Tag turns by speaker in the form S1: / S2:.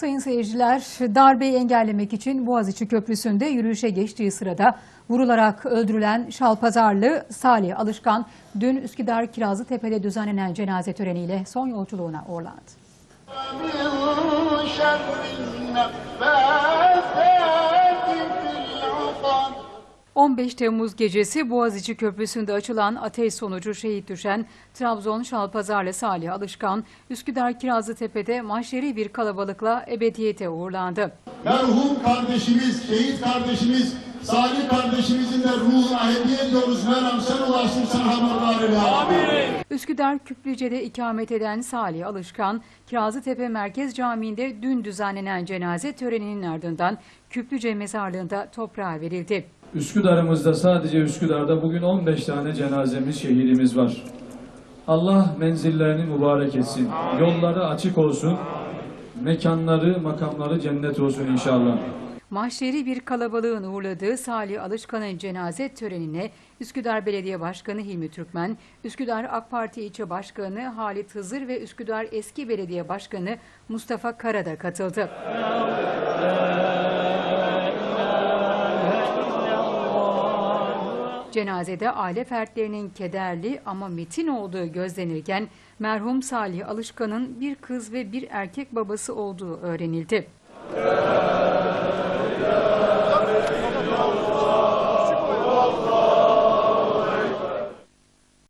S1: Sayın seyirciler, darbeyi engellemek için Boğaziçi Köprüsü'nde yürüyüşe geçtiği sırada vurularak öldürülen Şalpazarlı Salih Alışkan dün Üsküdar Kirazlıtepe'de düzenlenen cenaze töreniyle son yolculuğuna uğurlandı. 15 Temmuz gecesi Boğaziçi Köprüsü'nde açılan ateş sonucu şehit düşen Trabzon Şalpazarlı Salih Alışkan, Üsküdar Kirazlıtepe'de mahşeri bir kalabalıkla ebediyete uğurlandı.
S2: Merhum kardeşimiz, şehit kardeşimiz, Salih kardeşimizin de ruhuna hediye ediyoruz. Meram sen ulaştın sen haberdarı Amin.
S1: Üsküdar Küplüce'de ikamet eden Salih Alışkan, Kirazlıtepe Merkez Camii'nde dün düzenlenen cenaze töreninin ardından Küplüce Mezarlığı'nda toprağa verildi.
S3: Üsküdar'ımızda sadece Üsküdar'da bugün 15 tane cenazemiz, şehidimiz var. Allah menzillerini mübarek etsin. Yolları açık olsun. Mekanları, makamları cennet olsun inşallah.
S1: Mahşeri bir kalabalığın uğurladığı Salih Alışkan'ın cenaze törenine Üsküdar Belediye Başkanı Hilmi Türkmen, Üsküdar AK Parti İlçe Başkanı Halit Hızır ve Üsküdar Eski Belediye Başkanı Mustafa Kara da katıldı. Cenazede aile fertlerinin kederli ama metin olduğu gözlenirken merhum Salih Alışkan'ın bir kız ve bir erkek babası olduğu öğrenildi.